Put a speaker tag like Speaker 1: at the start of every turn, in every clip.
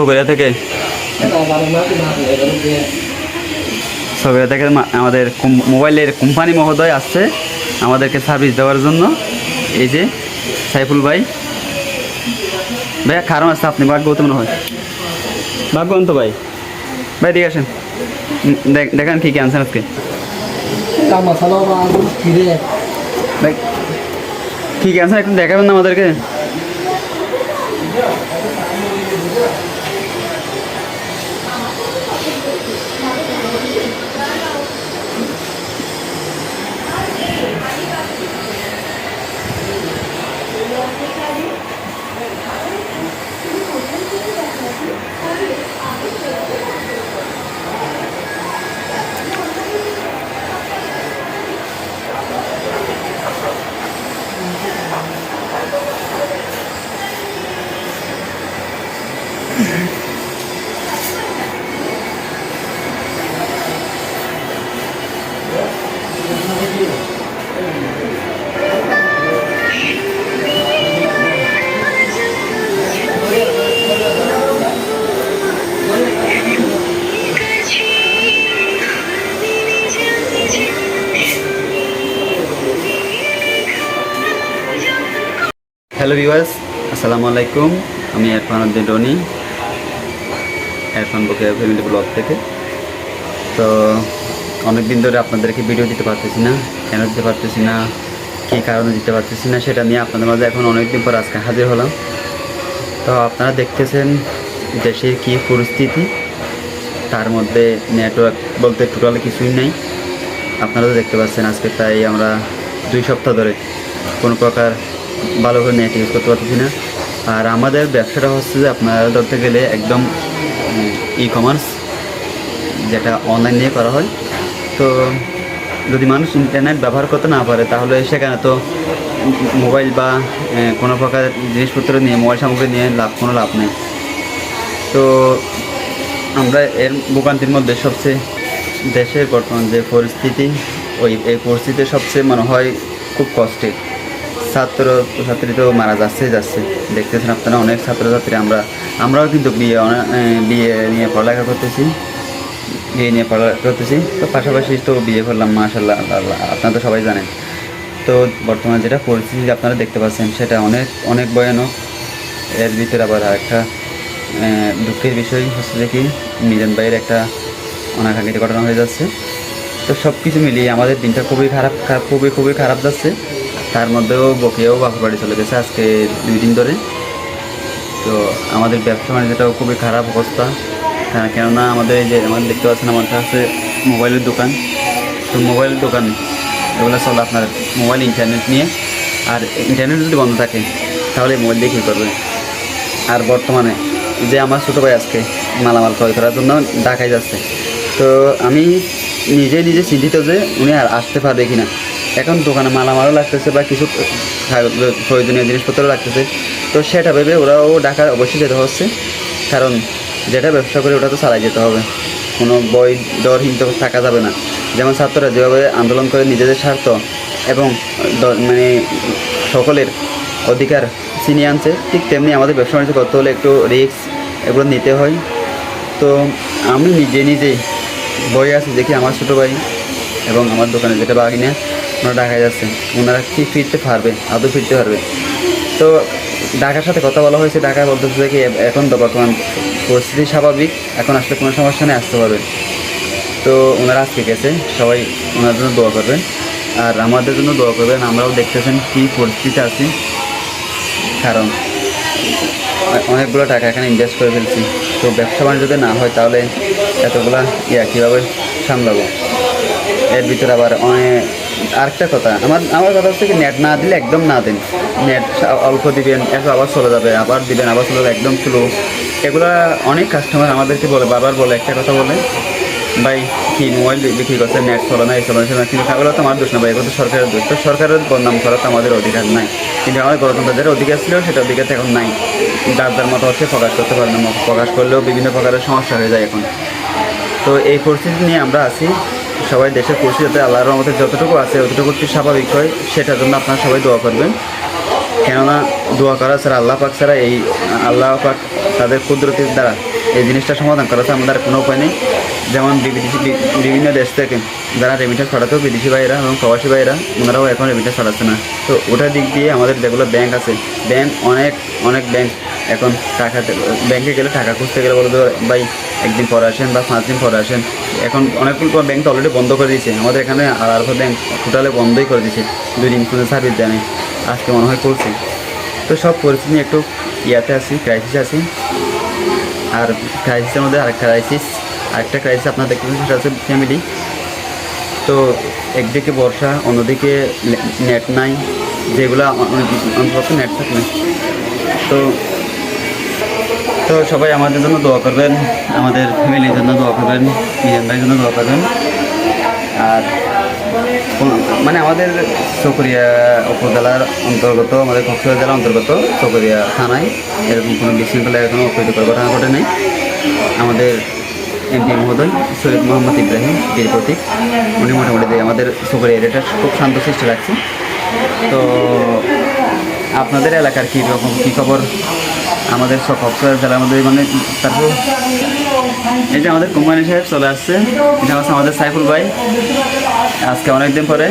Speaker 1: সগরিয়া থেকে? সগরিয়া থেকে আমাদের মোবাইলের কোম্পানি মহোদয় আসছে আমাদেরকে সার্ভিস দেওয়ার জন্য। এই যে সাইফুল ভাই। ভাইয়া কারণ আছে আপনি ভাগ্যবতী মনে হয়। ভাগ্যবন্ত ভাই। ভাই ঠিক আছেন দেখান কী কী আনছেন আজকে।
Speaker 2: মশলা বা আলু
Speaker 1: কী কী আনছেন একটু দেখাবেন না আমাদেরকে? হ্যালো ভিউয়ার্স আসসালামু আলাইকুম আমি এরফান উদ্দিন রনি এরফান বকে ফ্যামিলি ব্লগ থেকে। তো অনেক দিন ধরে আপনাদেরকে ভিডিও দিতে পারতেছি না, কেন দিতে পারতেছি না, কী কারণে দিতে পারতেছি না সেটা নিয়ে আপনাদের মাঝে এখন অনেক দিন পর আজকে হাজির হলাম। তো আপনারা দেখতেছেন দেশের কী পরিস্থিতি, তার মধ্যে নেটওয়ার্ক বলতে টোটাল কিছুই নেই। আপনারা তো দেখতে পাচ্ছেন আজকে প্রায় আমরা দুই সপ্তাহ ধরে কোনো প্রকার ভালোভাবে নেট ইউজ করতে পারতেছি না। আর আমাদের ব্যবসাটা হচ্ছে যে আপনারা ধরতে গেলে একদম ই কমার্স যেটা অনলাইন নিয়ে করা হয়। তো যদি মানুষ ইন্টারনেট ব্যবহার করতে না পারে, তাহলে সেখানে তো মোবাইল বা কোনো প্রকার জিনিসপত্র নিয়ে মোবাইল সামগ্রী নিয়ে লাভ, কোনো লাভ নেই। তো আমরা এর ভোগান্তির মধ্যে সবচেয়ে দেশের বর্তমান যে পরিস্থিতি, ওই, এই পরিস্থিতি সবচেয়ে মনে হয় খুব কষ্টের। ছাত্র ছাত্রী তো মারা যাচ্ছে যাচ্ছে। দেখতেছেন আপনারা, অনেক ছাত্রছাত্রী আমরা, আমরাও কিন্তু বিয়ে বিয়ে নিয়ে পড়ালেখা করতেছি। বিয়ে নিয়ে পড়ালেখা করতেছি। তো পাশাপাশি তো বিয়ে করলাম মাশাল্লাহ আপনারা তো সবাই জানেন। তো বর্তমানে যেটা পরিস্থিতি আপনারা দেখতে পাচ্ছেন, সেটা অনেক অনেক ভয়ানক। এর ভিতরে আবার একটা দুঃখের বিষয় হচ্ছে যে কি, মিজান ভাইয়ের একটা অনাকাঙ্ক্ষিত ঘটনা হয়ে যাচ্ছে। তো সব কিছু মিলিয়ে আমাদের দিনটা খুবই খারাপ খুবই খুবই খারাপ যাচ্ছে। তার মধ্যেও বকেও বাপের বাড়ি চলে গেছে আজকে দুই দিন ধরে। তো আমাদের ব্যবসা বাণিজ্যটাও খুবই খারাপ অবস্থা। হ্যাঁ, কেননা আমাদের যে আমাদের দেখতে পাচ্ছেন আমাদের কাছে মোবাইলের দোকান। তো মোবাইলের দোকান এগুলো চলে আপনার মোবাইল ইন্টারনেট নিয়ে। আর ইন্টারনেট যদি বন্ধ থাকে তাহলে মোবাইল দিয়ে কী করবে? আর বর্তমানে যে আমার ছোটো ভাই আজকে মালামাল ক্রয় করার জন্য ঢাকায় যাচ্ছে। তো আমি নিজে নিজে চিন্তিত যে উনি আর আসতে পারবে কি না এখন দোকানে মালামালও লাগতেছে বা কিছু প্রয়োজনীয় জিনিসপত্রও লাগতেছে। তো সেটা ভেবে ওরাও ঢাকা অবশ্যই যেতে হচ্ছে। কারণ যেটা ব্যবসা করে ওটা তো চালাই যেতে হবে। কোনো বই দরহীন তো থাকা যাবে না। যেমন ছাত্ররা যেভাবে আন্দোলন করে নিজেদের স্বার্থ এবং মানে সকলের অধিকার ছিনিয়ে আনছে, ঠিক তেমনি আমাদের ব্যবসা বাণিজ্য করতে হলে একটু রিস্ক এগুলো নিতে হয়। তো আমি নিজে নিজেই বই আছি দেখি আমার ছোটো ভাই এবং আমার দোকানে যেটা বাগিনা ওনারা ঢাকায় যাচ্ছে ওনারা কি ফিরতে পারবে, আদৌ ফিরতে পারবে? তো ঢাকার সাথে কথা বলা হয়েছে ঢাকা বলতেছে যে কি এখন তো বর্তমান পরিস্থিতি স্বাভাবিক, এখন আসলে কোনো সমস্যা নেই, আসতে পারবে। তো ওনারা আজকে গেছে, সবাই ওনার জন্য দোয়া করবেন। আর আমাদের জন্য দোয়া করবেন, আমরাও দেখতেছেন কী পরিস্থিতি আছি। কারণ অনেকগুলো টাকা এখানে ইনভেস্ট করে ফেলছি। তো ব্যবসা বাণিজ্য যদি না হয়, তাহলে এতগুলা ইয়া কীভাবে সামলাবো? এর ভিতরে আবার অনেক আরেকটা কথা, আমার আমার কথা হচ্ছে কি নেট না দিলে একদম না দিন। নেট অল্প দিবেন একটু আবার চলে যাবে, আবার দিবেন, আবার চলে যাবে, একদম স্লো এগুলা অনেক কাস্টমার আমাদেরকে বলে, বারবার বলে, একটা কথা বলে, ভাই, কি মোবাইল বিক্রি করছে নেট চলে না, এই চলে না কিন্তু এগুলো তো আমার দোষ না, ভাই, এগুলো তো সরকারের দোষ। তো সরকারের বদনাম করা তো আমাদের অধিকার নাই। কিন্তু আমাদের গণতন্ত্রের অধিকার ছিল সেটা অধিকার তো এখন নাই। যার যার মতো হচ্ছে প্রকাশ করতে পারে না, প্রকাশ করলেও বিভিন্ন প্রকারের সমস্যা হয়ে যায় এখন। তো এই পরিস্থিতি নিয়ে আমরা আছি। সবাই দেশের পরিস্থিতি যাতে আল্লাহর রহমতে যতটুকু আছে, অতটুকু স্বাভাবিক হয়, সেটার জন্য আপনারা সবাই দোয়া করবেন। কেননা দোয়া করা ছাড়া আল্লাহ পাক ছাড়া এই, আল্লাহ পাক তাদের কুদরতির দ্বারা এই জিনিসটা সমাধান করা ছাড়া আমাদের কোনো উপায় নেই। যেমন বিদেশি বিভিন্ন দেশ থেকে যারা রেমিটেন্স ছড়াতো বিদেশি ভাইরা এবং প্রবাসী ভাইরা ওনারাও এখন রেমিটেন্স ছড়াচ্ছে না। তো ওটার দিক দিয়ে আমাদের যেগুলো ব্যাংক আছে ব্যাংক অনেক অনেক ব্যাংক এখন টাকা ব্যাংকে গেলে টাকা খুঁজতে গেলে বলবে ভাই, একদিন পরে আসেন বা পাঁচ দিন পরে আসেন। এখন অনেকগুলো ব্যাংক তো অলরেডি বন্ধ করে দিয়েছে। আমাদের এখানে আর আর ব্যাংক টোটালে বন্ধই করে দিয়েছে। দুই দিন কোনো সার্ভিস দেয়। আজকে মনে হয় করছে। তো সব পরিস্থিতি নিয়ে একটু ইয়াতে আছি ক্রাইসিস আছি। আর ক্রাইসিসের মধ্যে আরেকটা ক্রাইসিস আরেকটা ক্রাইসিস আপনারা দেখতে সেটা হচ্ছে ফ্যামিলি তো একদিকে বর্ষা, অন্যদিকে নেট নাই। যেগুলো অন্তত নেট থাকে তো তো সবাই আমাদের জন্য দোয়া করবেন, আমাদের ফ্যামিলির জন্য দোয়া করবেন, মিজান ভাইয়ের জন্য দোয়া করবেন। আর মানে আমাদের চকরিয়া উপজেলার অন্তর্গত, আমাদের কক্সবাজার জেলার অন্তর্গত চকরিয়া থানায় এরকম কোনো বিশৃঙ্খলা এখনও অপ্রীতিকর ঘটনা ঘটে নাই। আমাদের এমপি মহোদয়, সৈয়দ মোহাম্মদ ইব্রাহিম বীর প্রতীক, উনি মোটামুটি আমাদের চকরিয়া এরিয়াটা খুব শান্ত সৃষ্টি রাখছে তো আপনাদের এলাকার কী রকম কী খবর? আমাদের সব কক্সবাজার জেলার মধ্যে মানে তারপর এই যে আমাদের কোম্পানি সাহেব চলে আসছে এটা হচ্ছে আমাদের সাইফুল ভাই। আজকে অনেকদিন পরে।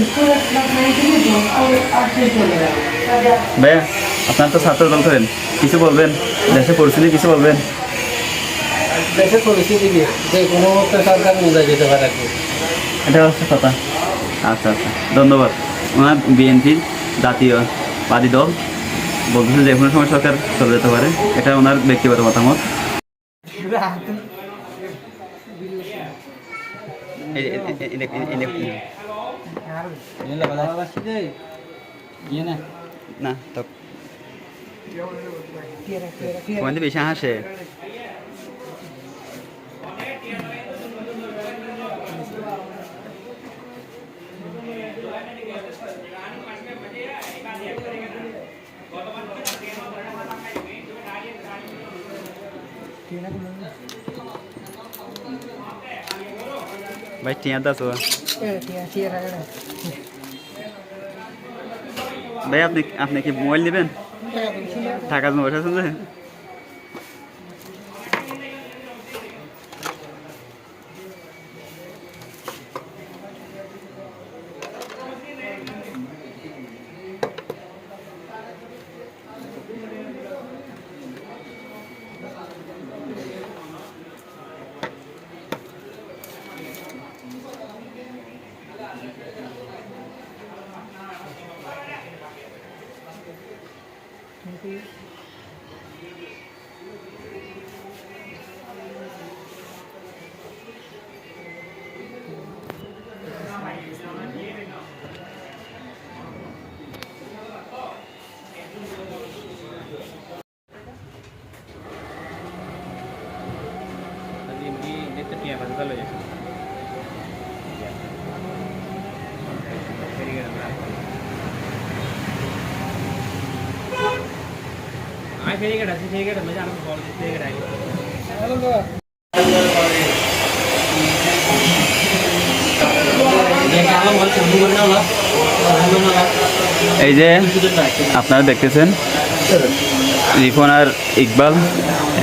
Speaker 1: ভাইয়া আপনার তো ছাত্র দল করেন কিছু বলবেন? দেশের পরিস্থিতি কিছু বলবেন?
Speaker 2: দেশের পরিস্থিতি যে কোনো সরকার বোঝা যেতে পারে
Speaker 1: এটা হচ্ছে কথা। আচ্ছা আচ্ছা। ধন্যবাদ। ওনার বিএনপির জাতীয় বাদী দল। বলতেছে যে কোনো সময় সরকার চলে যেতে পারে। এটা ওনার ব্যক্তিগত মতামত। না তো। বেশি হাসে? ভাই টিয়া দাস ভাই আপনি আপনি কি মোবাইল নেবেন টাকা জমা বসে আছেন এই যে আপনারা দেখতেছেন রিফন আর ইকবাল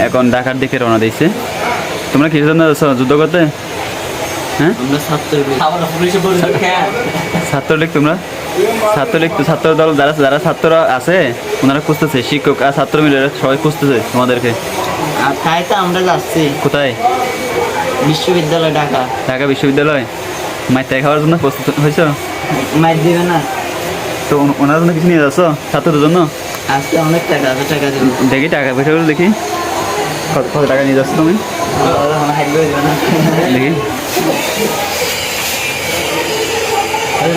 Speaker 1: এখন ঢাকার দিকে রওনা দিয়েছে। তোমরা কি জন্য? যুদ্ধ করতে? হ্যাঁ? ছাত্রলীগ তোমরা? ছাত্রলীগ তো ছাত্র দল যারা যারা ছাত্ররা আছে ওনারা খুঁজতেছে শিক্ষক আর ছাত্র মিলে সবাই খুঁজতেছে তোমাদেরকে।
Speaker 3: আর তাই তো আমরা যাচ্ছি।
Speaker 1: কোথায়?
Speaker 3: বিশ্ববিদ্যালয় ঢাকা।
Speaker 1: ঢাকা বিশ্ববিদ্যালয়? মাইতে খাওয়ার জন্য প্রস্তুত হয়েছ?
Speaker 3: মাইর দিবে না।
Speaker 1: তো ওনার জন্য কিছু নিয়ে যাচ্ছ ছাত্রদের জন্য?
Speaker 3: আজকে অনেক টাকা আছে টাকা
Speaker 1: দেখি টাকা পয়সাগুলো দেখি। কত টাকা নিয়ে যাচ্ছ তুমি? দেখি।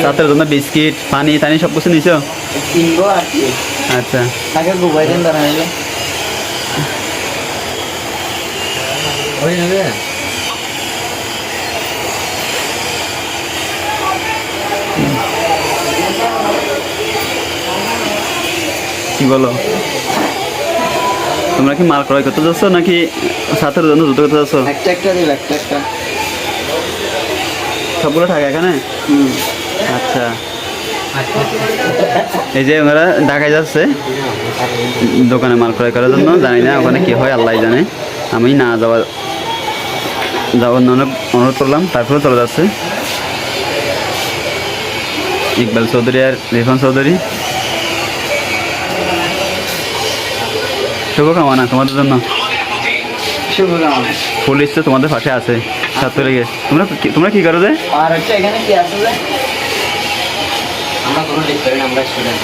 Speaker 1: ছাত্রের জন্য বিস্কিট পানি টানি সব কিছু নিছো?
Speaker 3: কিনবো আর কি।
Speaker 1: আচ্ছা।
Speaker 3: তাকে গুবাই দিন দাঁড়াইলে
Speaker 2: ওই নেবে
Speaker 1: কি বলো? তোমরা কি মাল ক্রয় করতে যাচ্ছ নাকি ছাত্রের জন্য যুদ্ধ করতে যাচ্ছ?
Speaker 3: একটা একটা দিবে একটা একটা।
Speaker 1: সবগুলো থাকে এখানে?
Speaker 3: হুম।
Speaker 1: আচ্ছা। এই যে ওনারা ঢাকায় যাচ্ছে দোকানে মাল ক্রয় করার জন্য জানি না ওখানে কি হয় আল্লাহ জানে। আমি না যাওয়ার যাওয়ার জন্য অনুরোধ করলাম তারপরে চলে যাচ্ছে। ইকবাল চৌধুরী আর রিফান চৌধুরী। শুভকামনা তোমাদের জন্য।
Speaker 3: শুভকামনা।
Speaker 1: পুলিশ তো তোমাদের পাশে আছে ছাত্র লীগে তোমরা তোমরা কি করো যে?
Speaker 3: আর হচ্ছে এখানে কি আছে যে?
Speaker 2: আমরা কোনো লিখ করি না আমরা student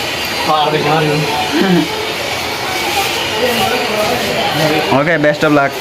Speaker 1: okay best of luck